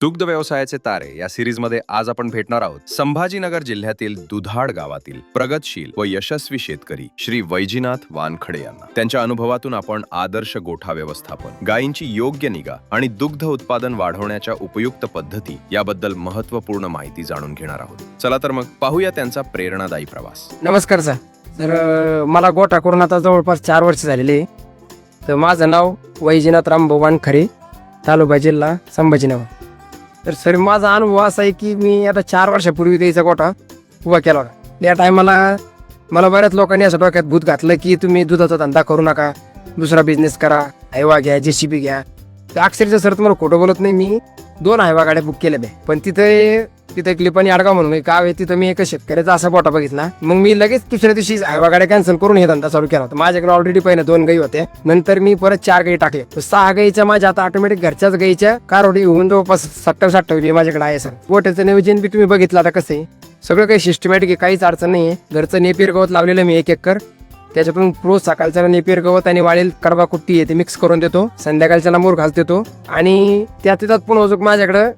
दुग्ध व्यवसायाचे तारे या सिरीजमध्ये आज आपण भेटणार आहोत. संभाजीनगर जिल्ह्यातील दुधाड गावातील प्रगतशील व यशस्वी शेतकरी श्री वैजीनाथ वानखडे यांना. त्यांच्या अनुभवातून आपण आदर्श गोठा व्यवस्थापन गायींची योग्य निगा आणि दुग्ध उत्पादन वाढवण्याच्या उपयुक्त पद्धती याबद्दल महत्त्वपूर्ण माहिती जाणून घेणार आहोत. चला तर मग पाहूया त्यांचा प्रेरणादायी प्रवास. नमस्कार सर. तर मला गोठा करून आता जवळपास चार वर्ष झालेले आहे. तर माझं नाव वैजीनाथ रामभाऊ वानखरे तालुका जिल्हा संभाजीनगर. तर सर माझा अनुभव असा आहे की मी आता चार वर्षापूर्वी त्याचा गोठा उभा केला होता. त्या टायमाला मला बऱ्याच लोकांनी असं डोक्यात भूत घातलं की तुम्ही दुधाचा धंदा करू नका दुसरा बिझनेस करा हायवा घ्या जे सी बी घ्या. तर अक्षरशः सर तुम्हाला खोटं बोलत नाही मी दोन हायवा गाड्या बुक केल्या बे पण तिथे तिथे क्लिपाने अडगाव म्हणून एक गाव आहे तिथं मी एका शेतकऱ्याचा असा बोटा बघितला. मग मी लगेच दुसऱ्या दिवशी गाड्या कॅन्सल करून हे धंदा चालू केला होता. माझ्याकडे ऑलरेडी पहिल्या दोन गाई होते. नंतर मी परत चार गाई टाकले. तर सहा गाईच्या माझ्या आता ऑटोमॅटिक घरच्याच गाईच्या कारवडी होऊन जवळपास सत्तर अठ्ठावीस माझ्याकडे आहे सर गोट्याचं नियोजन बी तुम्ही बघितलं आता कसं आहे. सगळं काही सिस्टमॅटिक आहे काहीच अडचण नाही आहे घरचं नेपियर गवत लावलेलं मी एक एकर. त्याच्यातून रोज सकाळच्या नेपियर गवत आणि वाळेल कडबा कुट्टी आहे ते मिक्स करून देतो. संध्याकाळच्या मोर घालतो देतो. आणि त्यात तिथं पण अजून माझ्याकडं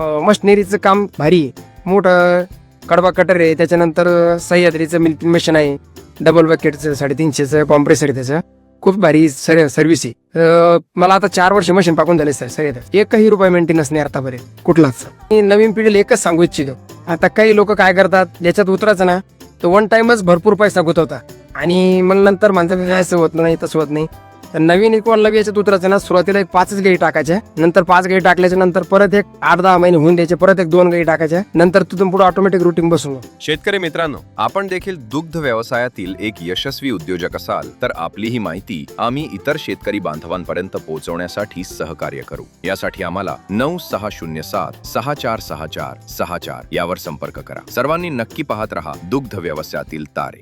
मशिनरीचं काम भारी आहे. मोठं कडबा कटर आहे त्याच्यानंतर सह्याद्रीचं मिल्किंग मशीन आहे. डबल बकेटचं साडेतीनशेचं कॉम्प्रेसर आहे त्याचं. खूप भारी सर सर्व्हिस आहे. अं, मला आता चार वर्ष मशीन पाकून झाले सर सर एकही रुपये मेंटेनन्स नाही आतापर्यंत. कुठलाच. मी नवीन पिढीला एकच सांगू इच्छितो. आता काही लोक काय करतात याच्यात उतरायचं ना तर वन टाइमच भरपूर पैसा होता आणि मग नंतर म्हणतात "काय असं होत नाही तसं होत नाही. तर नवीन इकॉनला कोणाला याच्यात उतरायचं ना सुरुवातीला एक पाचच गाई टाकायच्या नंतर पाच गाई टाकल्याच्या नंतर परत एक आठ दहा महिने होऊन द्यायचे परत एक दोन गाई टाकायच्या नंतर तिथून पुढे ऑटोमॅटिक रुटीन बसून शेतकरी मित्रांनो आपण देखील दुग्ध व्यवसायातील एक यशस्वी उद्योजक असाल तर आपली ही माहिती आम्ही इतर शेतकरी बांधवांपर्यंत पोहोचवण्यासाठी सहकार्य करू. यासाठी आम्हाला नऊ सहा शून्य सात सहा चार सहा चार सहा चार यावर संपर्क करा. सर्वांनी नक्की पाहत रहा दुग्ध व्यवसायातील तारे.